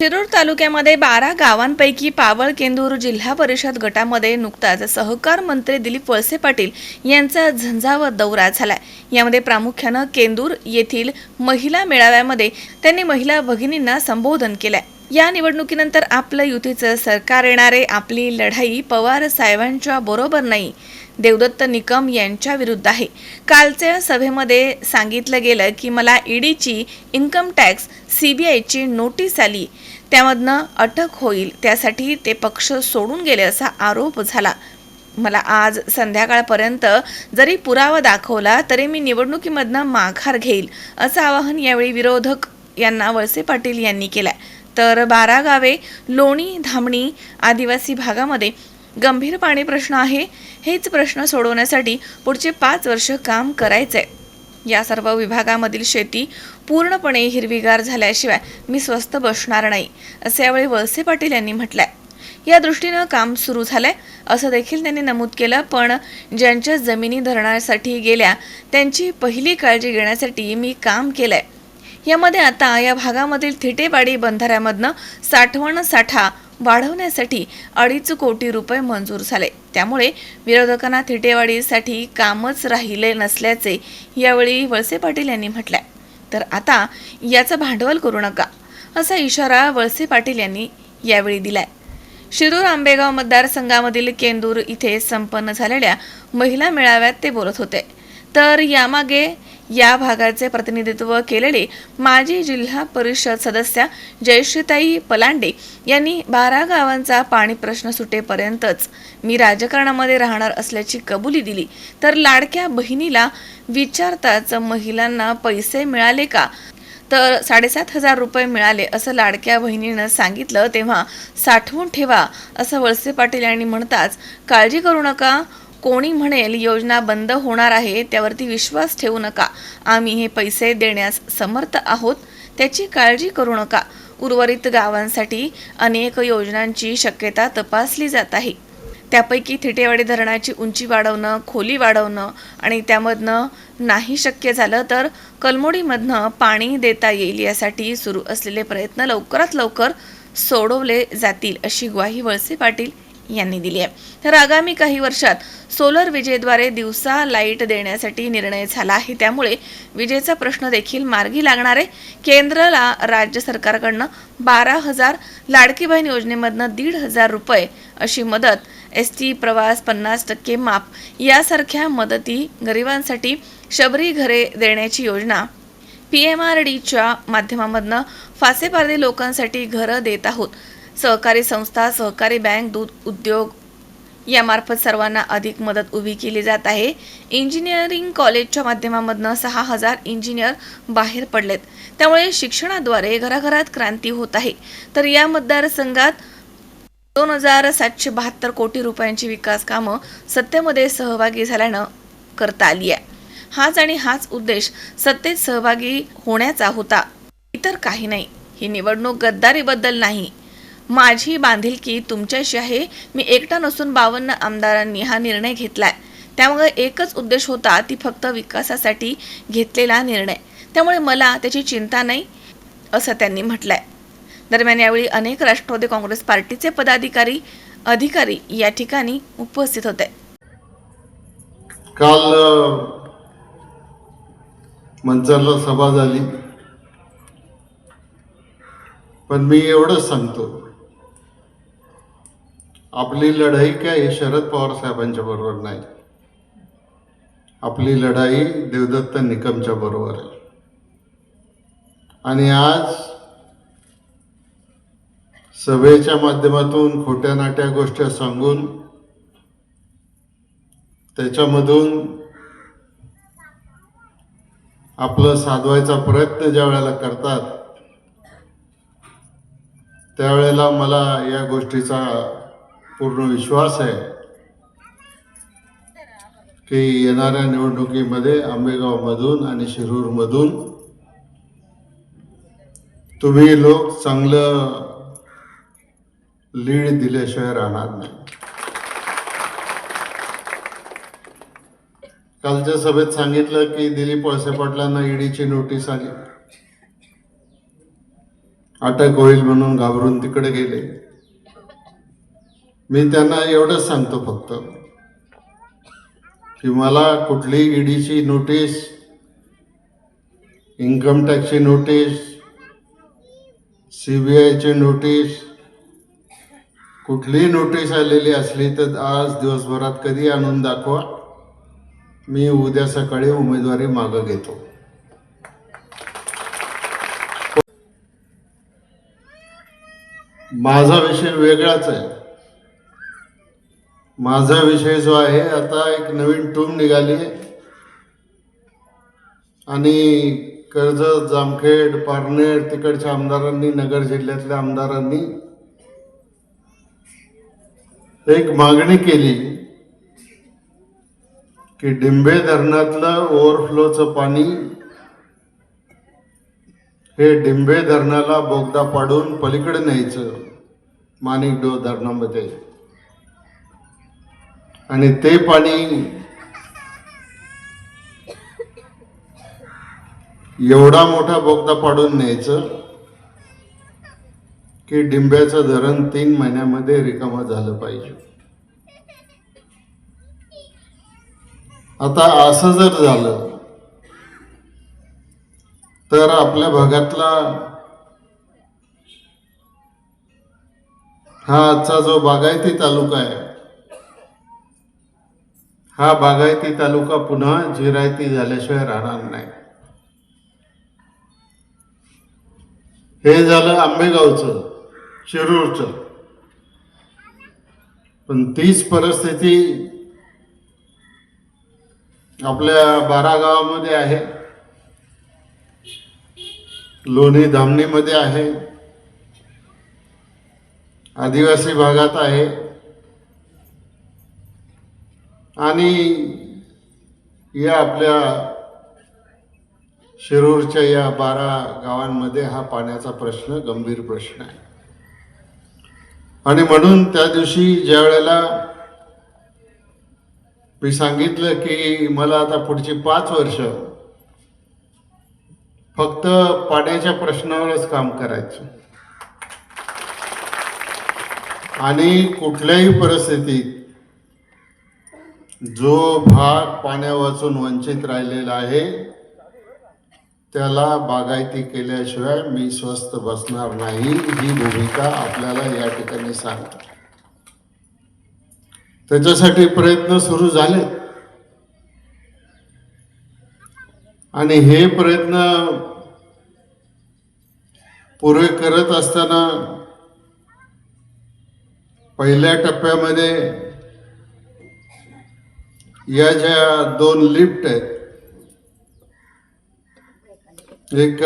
शिरूर तालुक्यामध्ये बारा गावांपैकी पावळ केंदूर जिल्हा परिषद गटामध्ये नुकताच सहकार मंत्री दिलीप वळसे पाटील यांचा झंझावत दौरा झालाय. यामध्ये प्रामुख्यानं केंदूर येथील महिला मेळाव्यामध्ये त्यांनी महिला भगिनींना संबोधन केलंय. या निवडणुकीनंतर आपलं युतीचं सरकार येणारे आपली लढाई पवार साहेबांच्या बरोबर नाही. देवदत्त निकम यांच्या विरुद्ध आहे. कालच्या सभेमध्ये सांगितलं गेलं की मला ईडीची इन्कम टॅक्स सीबीआयची नोटीस आली. त्यामधनं अटक होईल. त्यासाठी ते पक्ष सोडून गेले असा आरोप झाला. मला आज संध्याकाळपर्यंत जरी पुरावा दाखवला तरी मी निवडणुकीमधनं माघार घेईल असं आवाहन यावेळी विरोधक यांना वळसे पाटील यांनी केलंय. तर बारा गावे लोणी धामणी आदिवासी भागामध्ये गंभीर पाणी प्रश्न आहे. हेच प्रश्न सोडवण्यासाठी पुढचे पाच वर्ष काम करायचं आहे या सर्व विभागामधील शेती पूर्णपणे हिरवीगार झाल्याशिवाय मी स्वस्त बसणार नाही असे यावेळी वळसे पाटील यांनी म्हटलंय. या दृष्टीनं काम सुरू झालंय असं देखील त्यांनी नमूद केलं पण ज्यांच्या जमिनी धरणासाठी गेल्या त्यांची पहिली काळजी घेण्यासाठी मी काम केलंय. यामध्ये आता या भागामधील थिटेवाडी बंधाऱ्यामधनं साठवण साठा वाढवण्यासाठी अडीच कोटी रुपये मंजूर झाले. त्यामुळे विरोधकांना थिटेवाडीसाठी कामच राहिले नसल्याचे यावेळी वळसे पाटील यांनी म्हटलंय. तर आता याचं भांडवल करू नका असा इशारा वळसे पाटील यांनी यावेळी दिलाय. शिरूर आंबेगाव मतदारसंघामधील केंदूर इथे संपन्न झालेल्या महिला मेळाव्यात ते बोलत होते. तर यामागे या भागाचे प्रतिनिधित्व केलेले माजी जिल्हा परिषद सदस्या जयश्रीताई पलांडे यांनी बारा गावांचा पाणी प्रश्न सुटेपर्यंतच मी राजकारणामध्ये राहणार असल्याची कबुली दिली. तर लाडक्या बहिणीला विचारताच महिलांना पैसे मिळाले का? तर साडेसात हजार रुपये मिळाले असं लाडक्या बहिणीनं सांगितलं. तेव्हा साठवून ठेवा असं वळसे पाटील यांनी म्हणताच काळजी करू नका. कोणी म्हणेल योजना बंद होणार आहे त्यावरती विश्वास ठेवू नका. आम्ही हे पैसे देण्यास समर्थ आहोत त्याची काळजी करू नका. उर्वरित गावांसाठी अनेक योजनांची शक्यता तपासली जात आहे. त्यापैकी थिटेवाडी धरणाची उंची वाढवणं खोली वाढवणं आणि त्यामधनं नाही शक्य झालं तर कलमोडीमधनं पाणी देता येईल यासाठी सुरू असलेले प्रयत्न लवकरात लवकर सोडवले जातील अशी ग्वाही वळसे पाटील यांनी दिली आहे तर आगामी काही वर्षात सोलर विजेद्वारे दिवसा लाइट देण्यासाठी निर्णय झाला आहे. त्यामुळे विजेचा प्रश्न देखील मार्गी लागणार आहे केंद्राला राज्य सरकारकडनं बारा हजार लाडकी बहीण योजनेमधनं दीड हजार रुपये अशी मदत एस टी प्रवास पन्नास टक्के माप यासारख्या मदती गरिबांसाठी शबरी घरे देण्याची योजना पी एम आर डीच्या माध्यमामधनं फासेपारदे लोकांसाठी घरं देत आहोत. सहकारी संस्था सहकारी बँक दूध उद्योग यामार्फत सर्वांना अधिक मदत उभी केली जात आहे. इंजिनिअरिंग कॉलेजच्या माध्यमामधनं सहा हजार इंजिनियर बाहेर पडलेत. त्यामुळे शिक्षणाद्वारे घराघरात क्रांती होत आहे. तर या मतदारसंघात दोन हजार सातशे बहात्तर कोटी रुपयांची विकास कामं सत्तेमध्ये सहभागी झाल्यानं करता आली आहे. हाच आणि हाच उद्देश सत्तेत सहभागी होण्याचा होता. इतर काही नाही. ही निवडणूक गद्दारीबद्दल नाही. माझी बांधिलकी तुमच्याशी आहे. मी एकटा नसून बावन्न आमदारांनी हा निर्णय घेतलाय. त्यामुळे एकच उद्देश होता ती फक्त विकासासाठी घेतलेला निर्णय. त्यामुळे मला त्याची चिंता नाही असं त्यांनी म्हटलंय. दरम्यान यावेळी अनेक राष्ट्रवादी काँग्रेस पार्टीचे पदाधिकारी अधिकारी या ठिकाणी उपस्थित होते. काल मंचाला सभा झाली. पण मी एवढंच सांगतो. आपली लढाई काय शरद पवार साहेबांच्या बरोबर नाही. आपली लढाई देवदत्त निकमच्या बरोबर आहे. आणि आज सभेच्या माध्यमातून खोट्या नाट्या गोष्टी सांगून त्याच्यामधून आपलं साधवायचा प्रयत्न ज्या वेळेला करतात त्यावेळेला मला या गोष्टीचा पूर्ण विश्वास आहे की येणाऱ्या निवडणुकीमध्ये आंबेगावमधून आणि शिरूरमधून तुम्ही लोक चांगलं लीड दिल्याशिवाय राहणार नाही. कालच्या सभेत सांगितलं की दिलीप वळसे पाटलांना ईडीची नोटीस आली. अटक होईल म्हणून घाबरून तिकडे गेले. मी त्यांना एवढंच सांगतो फक्त की मला कुठली ईडीची नोटीस इन्कम टॅक्सची नोटीस सी बी आयची नोटीस कुठलीही नोटीस आलेली असली तर आज दिवसभरात कधी आणून दाखवा. मी उद्या सकाळी उमेदवारी मागं घेतो. माझा विषय वेगळाच आहे. माझा विषय जो आहे आता एक नवीन टूम निघाली. आणि कर्जत जामखेड पारनेर तिकडच्या आमदारांनी नगर जिल्ह्यातल्या आमदारांनी एक मागणी केली की डिंबे धरणातलं ओव्हरफ्लोचं पाणी हे डिंबे धरणाला बोगदा पाडून पलीकडे न्यायचं. माणिकडो धरणामध्ये. आणि ते पाणी एवढा मोठा बोगदा पाडून न्यायचं की डिंब्याचं धरण तीन महिन्यामध्ये रिकामा झालं पाहिजे. आता असं जर झालं तर आपल्या भागातला हा आजचा जो बागायती तालुका आहे हा बागायती तालुका पुन्हा जिरायती झाल्याशिवाय राहणार नाही. हे झालं आंबेगावचं शिरूरचं. पण तीच परिस्थिती आपल्या बारा गावामध्ये आहे. लोणी धामणीमध्ये आहे. आदिवासी भागात आहे. आणि या आपल्या शिरूरच्या या बारा गावांमध्ये हा पाण्याचा प्रश्न गंभीर प्रश्न आहे. आणि म्हणून त्या दिवशी ज्या वेळेला मी सांगितलं की मला आता पुढची पाच वर्ष फक्त पाण्याच्या प्रश्नावरच काम करायचं. आणि कुठल्याही परिस्थितीत जो भाग पाण्यावाचून वंचित राहिलेला आहे त्याला बागायती केल्याशिवाय मी स्वस्थ बसणार नाही ही भूमिका आपल्याला या ठिकाणी सांगतो त्याच्यासाठी प्रयत्न सुरू झाले. आणि हे प्रयत्न पुरे करत असताना पहिल्या टप्प्यामध्ये या ज्या दोन लिफ्ट आहेत. एक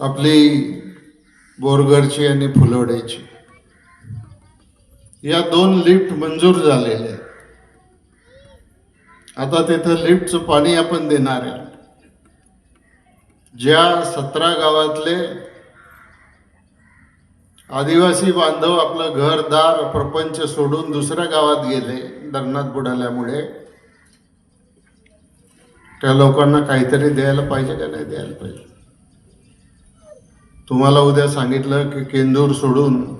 आपली बोरगरची आणि फुलवड्याची. या दोन लिफ्ट मंजूर झालेले आहेत. आता तिथं लिफ्टचं पाणी आपण देणार आहे. ज्या सतरा गावातले आदिवासी बांधव आपलं घरदार प्रपंच सोडून दुसऱ्या गावात गेले धरणात बुडाल्यामुळे. त्या लोकांना काहीतरी द्यायला पाहिजे का नाही द्यायला पाहिजे? तुम्हाला उद्या सांगितलं की केंदूर सोडून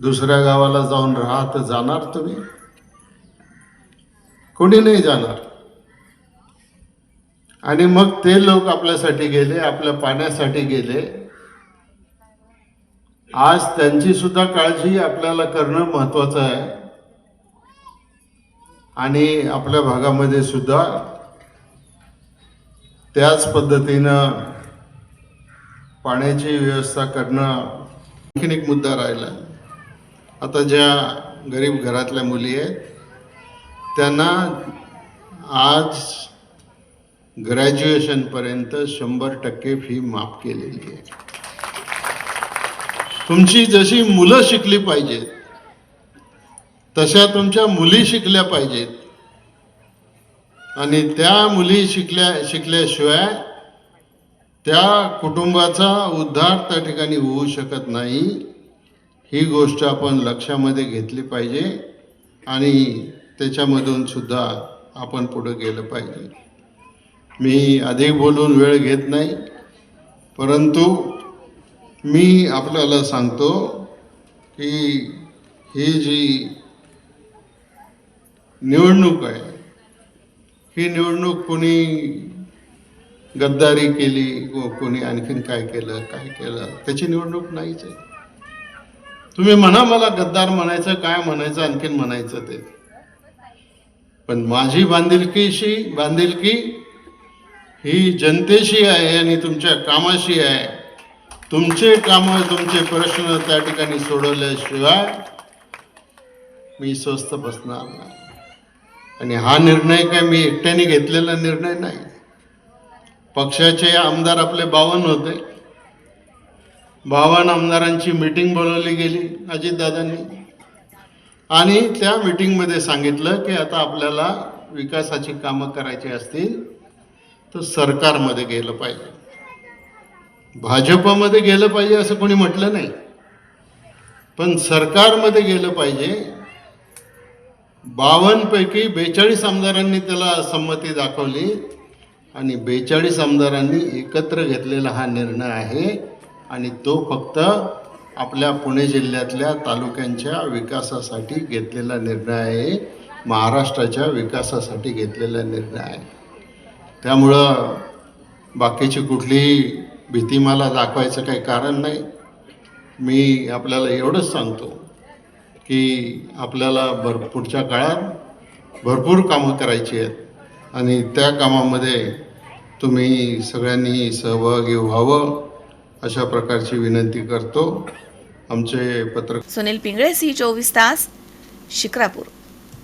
दुसऱ्या गावाला जाऊन राहा तर जाणार तुम्ही? कोणी नाही जाणार. आणि मग ते लोक आपल्यासाठी गेले आपल्या पाण्यासाठी गेले. आज त्यांची सुद्धा काळजी आपल्याला करणं महत्वाचं आहे. आणि आपल्या भागामध्ये सुद्धा त्याच पद्धतीनं पाण्याची व्यवस्था करणं आणखीन एक मुद्दा राहिला. आता ज्या गरीब घरातल्या मुली आहेत त्यांना आज ग्रॅज्युएशनपर्यंत शंभर टक्के फी माफ केलेली आहे. तुमची जशी मुलं शिकली पाहिजेत तशा तुमच्या मुली शिकल्या पाहिजेत. आणि त्या मुली शिकल्या शिकल्याशिवाय त्या कुटुंबाचा उद्धार त्या ठिकाणी होऊ शकत नाही. ही गोष्ट आपण लक्षामध्ये घेतली पाहिजे आणि त्याच्यामधून सुद्धा आपण पुढे गेलं पाहिजे. मी अधिक बोलून वेळ घेत नाही परंतु मी आपल्याला सांगतो की ही जी निवडणूक आहे ही निवडणूक कोणी गद्दारी केली को- कोणी आणखीन काय केलं काय केलं त्याची निवडणूक नाहीच आहे. तुम्ही म्हणा मला गद्दार म्हणायचं काय म्हणायचं आणखीन म्हणायचं ते. पण माझी बांधिलकीशी बांधिलकी ही जनतेशी आहे आणि तुमच्या कामाशी आहे. तुमचे कामं तुमचे प्रश्न त्या ठिकाणी सोडवल्याशिवाय मी स्वस्त बसणार नाही. आणि हा निर्णय काय मी एकट्याने घेतलेला निर्णय नाही. पक्षाचे आमदार आपले बावन होते. बावन आमदारांची मीटिंग बोलवली गेली अजितदादांनी. आणि त्या मीटिंगमध्ये सांगितलं की आता आपल्याला विकासाची कामं करायची असतील तर सरकारमध्ये गेलं पाहिजे. भाजपमध्ये गेलं पाहिजे असं कोणी म्हटलं नाही. पण सरकारमध्ये गेलं पाहिजे. बावनपैकी बेचाळीस आमदारांनी त्याला संमती दाखवली आणि बेचाळीस आमदारांनी एकत्र घेतलेला हा निर्णय आहे आणि तो फक्त आपल्या पुणे जिल्ह्यातल्या तालुक्यांच्या विकासासाठी घेतलेला निर्णय आहे. महाराष्ट्राच्या विकासासाठी घेतलेला निर्णय आहे. त्यामुळं बाकीची कुठलीही भीती मला दाखवायचं काही कारण नाही. मी आपल्याला एवढंच सांगतो की आपल्याला भर पुढच्या काळात भरपूर कामं करायची आहेत. आणि त्या कामामध्ये तुम्ही सगळ्यांनी सहभागी व्हावं अशा प्रकारची विनंती करतो. आमचे पत्र सुनील पिंगळे सी चोवीस तास शिक्रापूर.